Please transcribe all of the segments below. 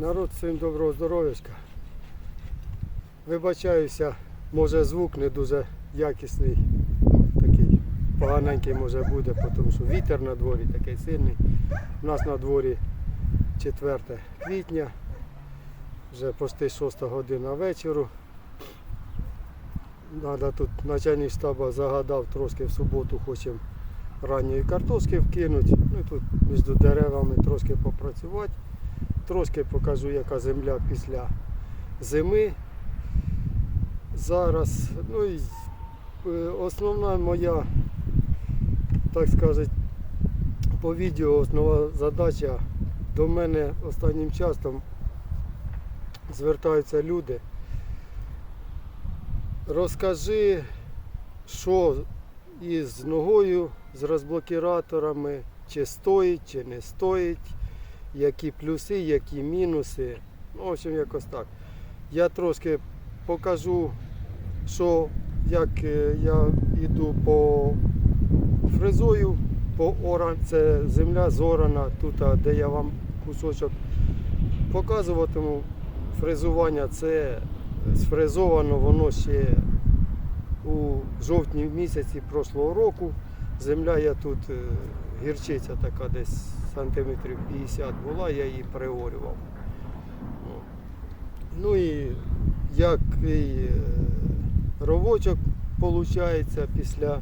Народ, всім доброго здоров'ячка. Вибачаюся, може звук не дуже якісний, такий поганенький може буде, тому що вітер на дворі такий сильний. У нас на дворі 4 квітня, вже почти 6 година вечору. Надо тут начальник штабу загадав трошки в суботу хочемо ранньої картошки вкинути. Ну і тут між деревами трошки попрацювати. Трошки покажу, яка земля після зими. Зараз, ну і е, основна моя, так сказати, по відео основна задача до мене останнім часом звертаються люди. Розкажи, що із ногою, з розблокіраторами, чи стоїть, чи не стоїть які плюси, які мінуси. Ну, в общем, якось так. Я трошки покажу, що як е, я йду по фрезою, по оран, це земля зорана, тут, де я вам кусочок показуватиму. Фрезування це сфрезовано, воно ще у жовтні місяці прошлого року. Земля я тут е, гірчиця така десь сантиметрів 50 була, я її приорював. Ну. Ну і який е, ровочок виходить після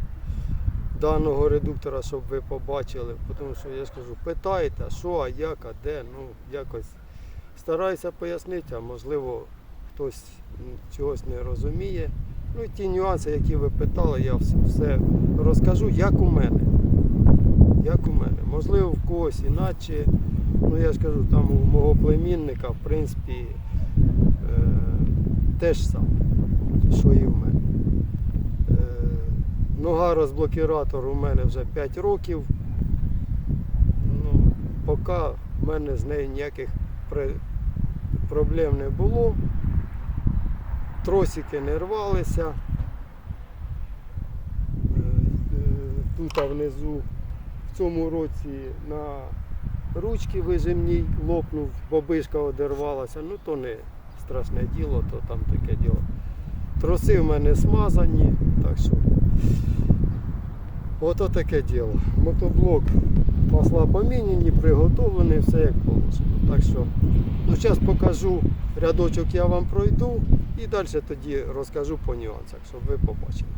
даного редуктора, щоб ви побачили. Тому що я ж кажу, питайте, що, а як, а де, ну якось стараюся пояснити, а можливо хтось чогось не розуміє. Ну і ті нюанси, які ви питали, я все розкажу, як у мене. Як у мене. Можливо, в когось іначе. Ну я ж кажу, там у мого племінника, в принципі, е, теж саме, що і в мене. Е, нога розблокіратор у мене вже 5 років. Ну, поки в мене з нею ніяких проблем не було. Тросики не рвалися. Е, е, Тут внизу в цьому році на ручки вижимній лопнув, бобишка одервалася. Ну то не страшне діло, то там таке діло. Троси в мене смазані, так що ото таке діло. Мотоблок масла поміняні, приготовлений, все як положено. Так що, ну зараз покажу рядочок я вам пройду і далі тоді розкажу по нюансах, щоб ви побачили.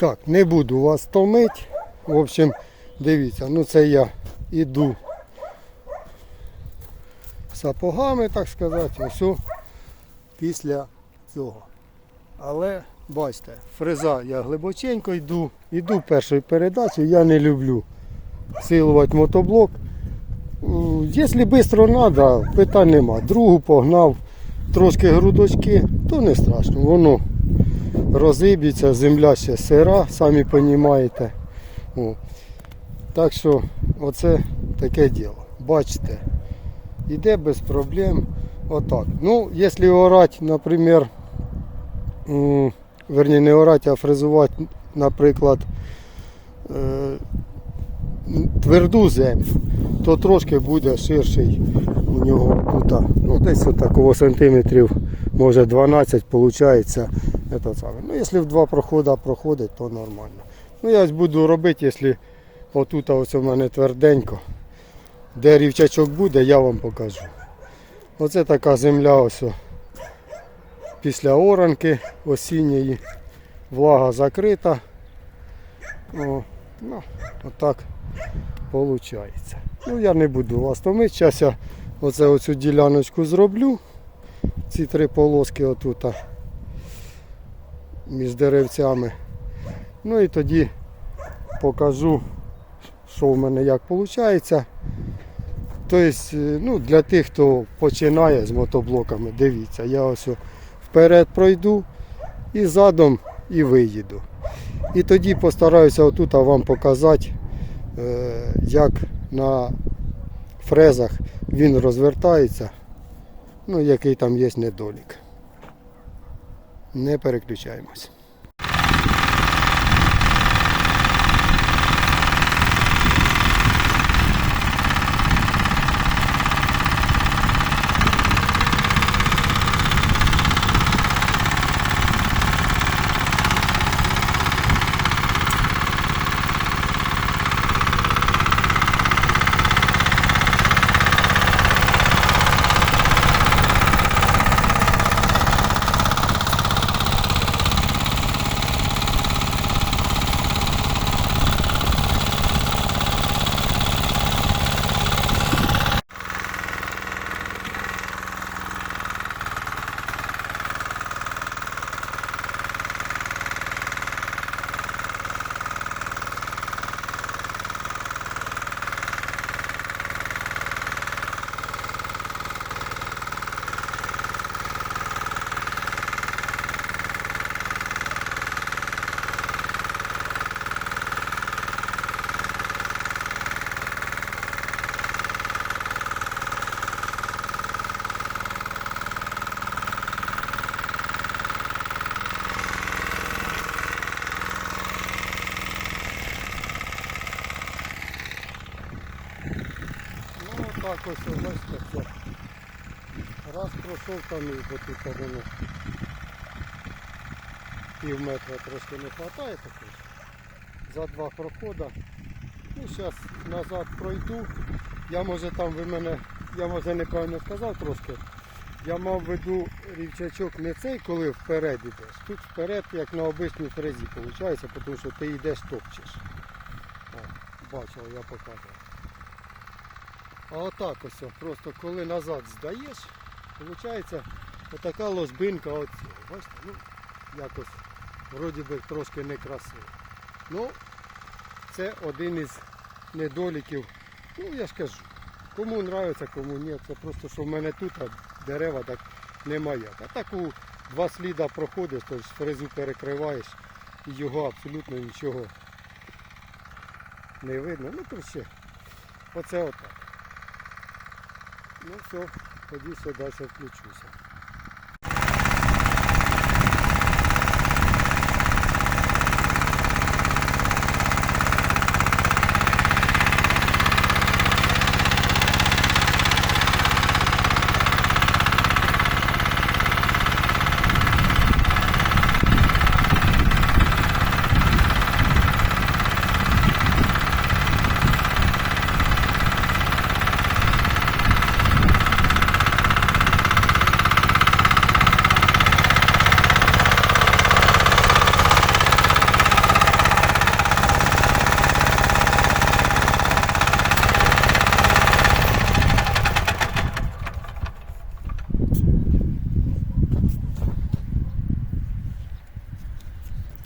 Так, не буду вас томити. В общем, дивіться, ну це я іду сапогами, так сказати, ось після цього. Але бачите, фреза я глибоченько йду, йду першою передачею, я не люблю силувати мотоблок. Якщо швидко треба, питань нема. Другу погнав, трошки грудочки, то не страшно. Воно розіб'ється, земля ще сира, самі розумієте. Так що оце таке діло. Бачите, йде без проблем. Отак. Ну, якщо орати, наприклад, верні не орати, а фрезувати, наприклад, е, тверду землю, то трошки буде ширший у нього кута. Ну, десь от такого сантиметрів, може 12 виходить. Это саме. Ну, якщо в два проходи проходить, то нормально. Ну, я буду робити, якщо отут ось у мене тверденько. Де рівчачок буде, я вам покажу. Оце така земля ось після оранки осінньої. Влага закрита. О, ну, отак виходить. Ну я не буду вас томити. Зараз я оце оцю діляночку зроблю. Ці три полоски отут а, між деревцями. Ну і тоді покажу, що в мене як виходить. Тобто, ну, для тих, хто починає з мотоблоками, дивіться, я ось вперед пройду і задом і виїду. І тоді постараюся отут вам показати, е, як на фрезах він розвертається, ну, який там є недолік. Не переключаємось. Ну ось, бачите. Раз пройшов там і бо тут воно пів метра трошки не вистачає також. За два проходи. Ну, зараз назад пройду. Я може там ви мене, я може неправильно сказав трошки. Я мав виду рівчачок не цей, коли вперед йдеш. Тут вперед, як на обичній фрезі, виходить, тому що ти йдеш топчеш. Бачив, я показував. А отак ось, просто коли назад здаєш, виходить отака ложбинка от цього. Бачите, ну, якось вроді би трошки некрасиво. Ну, це один із недоліків. Ну, я ж кажу, кому подобається, кому ні. Це просто, що в мене тут а дерева так немає. А так у два сліда проходиш, то фрезу перекриваєш і його абсолютно нічого не видно. Ну, коротше, оце отак. Ну все, тоді все далі включуся.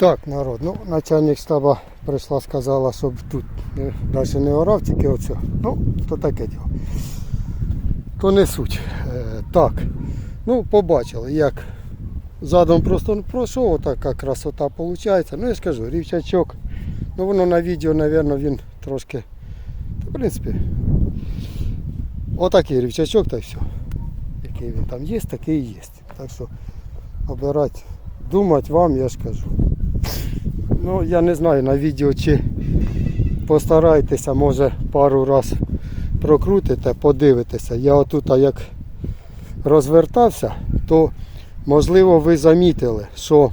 Так, народ, ну начальник штаба прийшла, сказала, щоб тут далі не орав, тільки оце. Ну, то таке діло. То не суть. Е, так, ну побачили, як задом просто пройшов, отака красота виходить. Ну я ж кажу, рівчачок. Ну воно на відео, мабуть, він трошки. В принципі, отакий рівчачок та все. який він там є, такий і є. Так що обирати, думати вам, я ж кажу. Ну, я не знаю на відео чи постарайтеся, може пару раз прокрутите, подивитеся. Я отут а як розвертався, то можливо ви замітили, що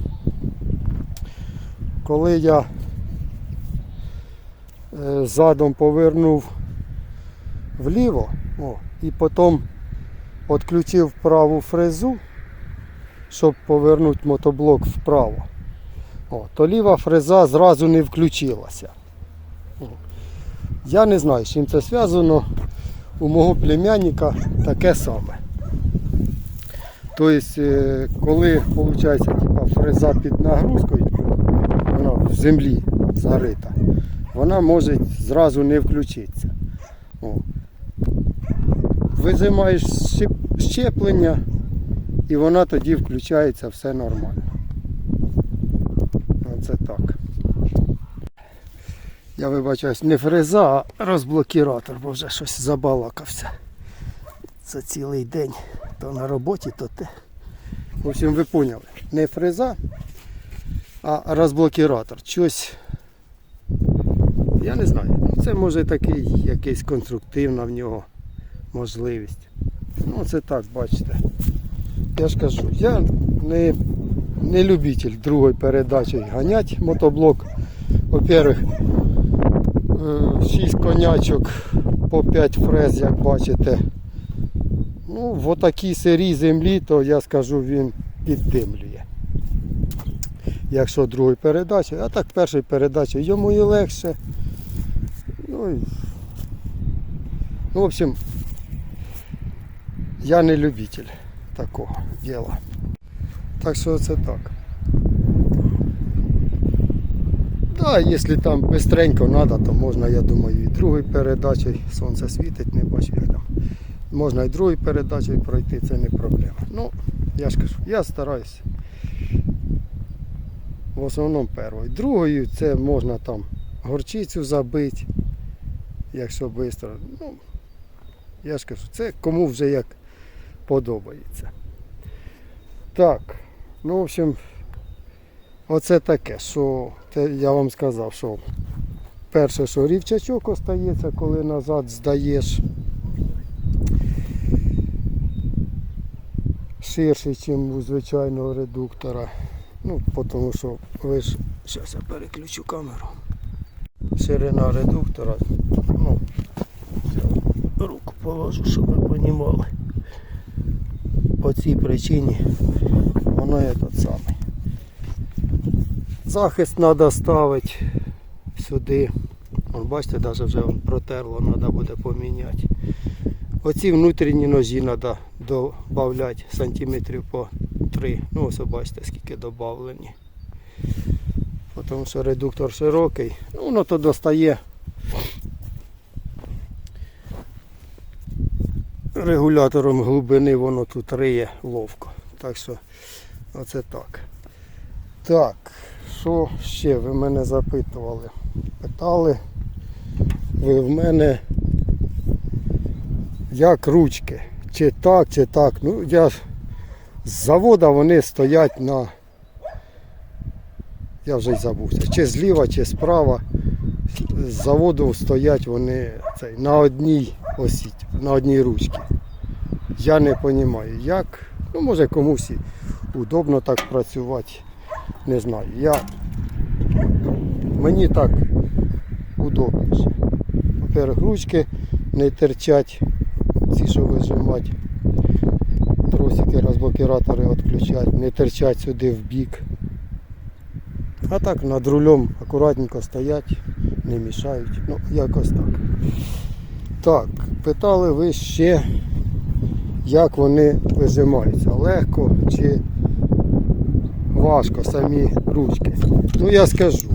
коли я е, задом повернув вліво о, і потім відключив праву фрезу, щоб повернути мотоблок вправо, о, то ліва фреза зразу не включилася. Я не знаю, з чим це зв'язано. У мого племянника таке саме. Тобто, е, коли виходить, фреза під нагрузкою, вона в землі зарита, вона може зразу не включитися. О. Визимаєш щеплення і вона тоді включається все нормально. Оце так. Я вибачаюсь, не фреза, а розблокіратор, бо вже щось забалакався. Це цілий день. То на роботі, то те. В общем, ви поняли. Не фреза, а розблокіратор. Щось. Я не знаю. Це може такий якийсь конструктивна в нього можливість. Ну це так, бачите. Я ж кажу, я не, не любитель другої передачі ганять мотоблок. Во-первых, 6 конячок по 5 фрез, як бачите. Ну, в отакій сирій землі, то я скажу, він піддимлює. Якщо другої передачі, а так першої передачі йому і легше. Ну, і... ну в общем, я не любитель такого діла. Так що це так. Да, якщо там бистренько треба, то можна, я думаю, і другою передачею. Сонце світить, не бачу як там. Можна і другою передачею пройти, це не проблема. Ну, я ж кажу, я стараюся. В основному першою. Другою це можна там горчицю забити, якщо швидко. Ну, я ж кажу, це кому вже як подобається. Так, ну, в общем, оце таке, що те я вам сказав, що перше, що рівчачок остається, коли назад здаєш. Ширший, ніж у звичайного редуктора. Ну, тому що ви ж. Зараз я переключу камеру. Ширина редуктора. Ну, руку положу, щоб ви розуміли. По цій причині воно є тот самий. Захист треба ставити сюди. Вон, бачите, навіть вже протерло, треба буде поміняти. Оці внутрішні ножі треба додати сантиметрів по 3. Ну ось бачите, скільки додавлені. Тому що редуктор широкий. Ну воно то достає регулятором глибини воно тут риє ловко. Так що оце так. Так, що ще ви мене запитували? Питали ви в мене як ручки. Чи так, чи так. Ну, я ж з завода вони стоять на. Я вже й забувся. Чи зліва, чи справа. З заводу стоять вони цей, на одній осі, на одній ручці. Я не розумію, як. Ну, може комусь удобно так працювати. Не знаю. Я... Мені так удобніше. Во-первых, ручки не терчать, ці, що вижимати. Тросики, розблокіратори відключати, не терчать сюди в бік. А так над рулем акуратненько стоять, не мішають. Ну, якось так. Так, питали ви ще, як вони вижимаються. Легко чи важко самі ручки. Ну я скажу.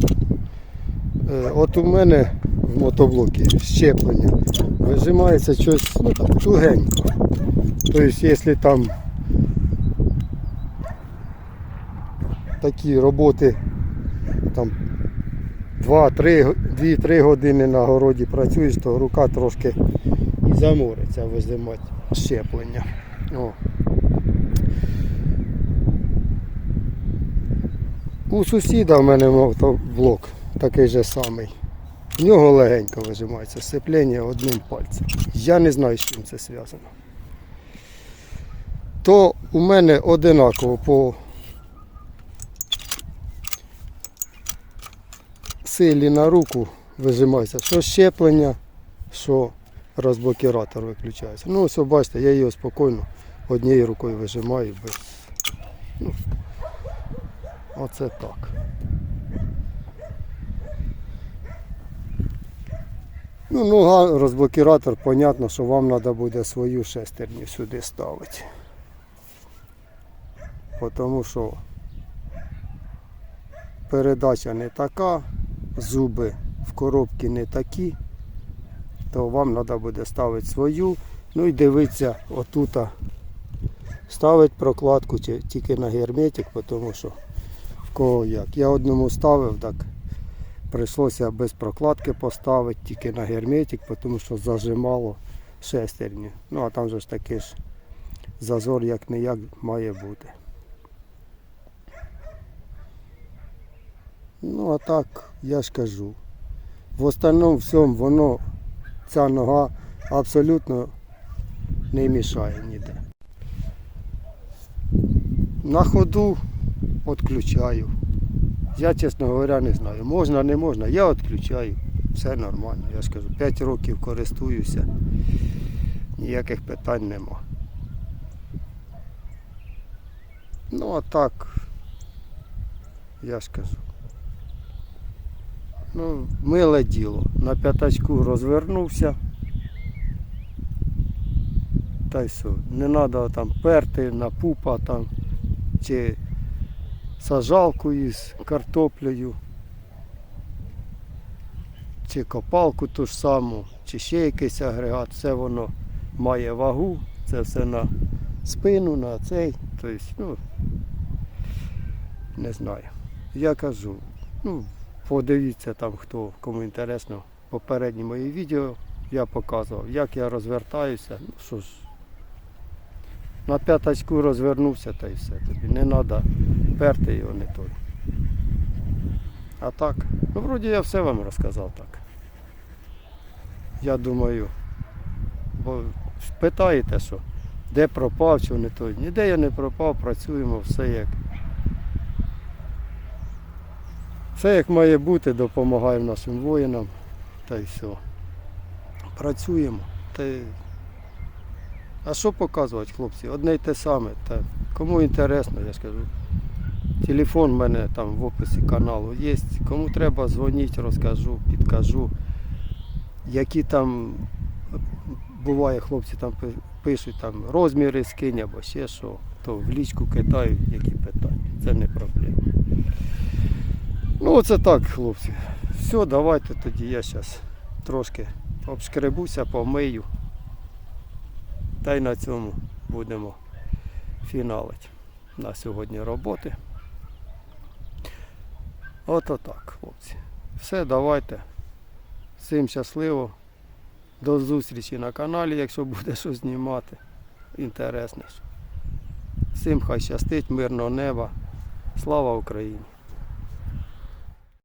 Е, От у мене в мотоблокі щеплення вижимається щось ну, так, тугенько. Тобто, якщо там такі роботи там 2-3 години на городі працюєш, то рука трошки і замориться визимати щеплення. О. У сусіда в мене мотоблок такий же самий. В нього легенько вижимається сцеплення одним пальцем. Я не знаю, з чим це зв'язано. То у мене одинаково по силі на руку вижимається, що щеплення, що розблокіратор виключається. Ну, ось бачите, я його спокійно однією рукою вижимаю без. Ну, оце так. Ну, нога, розблокіратор, понятно, що вам треба буде свою шестерню сюди ставити. Тому що передача не така, зуби в коробці не такі, то вам треба буде ставити свою. Ну і дивитися отута. Ставить прокладку ті- тільки на герметик, тому що кого як. Я одному ставив, так прийшлося без прокладки поставити, тільки на герметик, тому що зажимало шестерню. Ну а там же ж таки ж зазор як не як має бути. Ну а так, я ж кажу. В остальному всьому воно, ця нога абсолютно не мішає ніде. На ходу відключаю. Я, чесно говоря, не знаю. Можна, не можна. Я відключаю. Все нормально. Я ж кажу, 5 років користуюся. Ніяких питань нема. Ну а так, я ж кажу. Ну, миле діло. На п'ятачку розвернувся. Та й все. Не треба там перти на пупа там чи сажалку із картоплею, чи копалку ту ж саму, чи ще якийсь агрегат, все воно має вагу, це все на спину, на цей. Тобто, ну, не знаю. Я кажу, ну, подивіться там, хто кому інтересно, попередні мої відео я показував, як я розвертаюся. Ну що ж, на п'ятачку розвернувся та й все. Тобі не треба перти його не той. А так, ну вроді я все вам розказав так. Я думаю, бо питаєте, що де пропав, чи не той. Ніде я не пропав, працюємо, все як. Все як має бути, допомагаємо нашим воїнам та й все. Працюємо. Та. А що показувати, хлопці? Одне й те саме. Та кому інтересно, я скажу. Телефон в мене там в описі каналу є. Кому треба, дзвоніть, розкажу, підкажу. Які там буває, хлопці там пишуть там розміри скинь або ще що, то в лічку кидають, які питання. Це не проблема. Ну оце так, хлопці. Все, давайте тоді я зараз трошки обшкребуся, помию. Та й на цьому будемо фіналити на сьогодні роботи. Ото так, хлопці. Все, давайте. Всім щасливо. До зустрічі на каналі, якщо буде що знімати. Інтересне. Всім хай щастить, мирного неба. Слава Україні!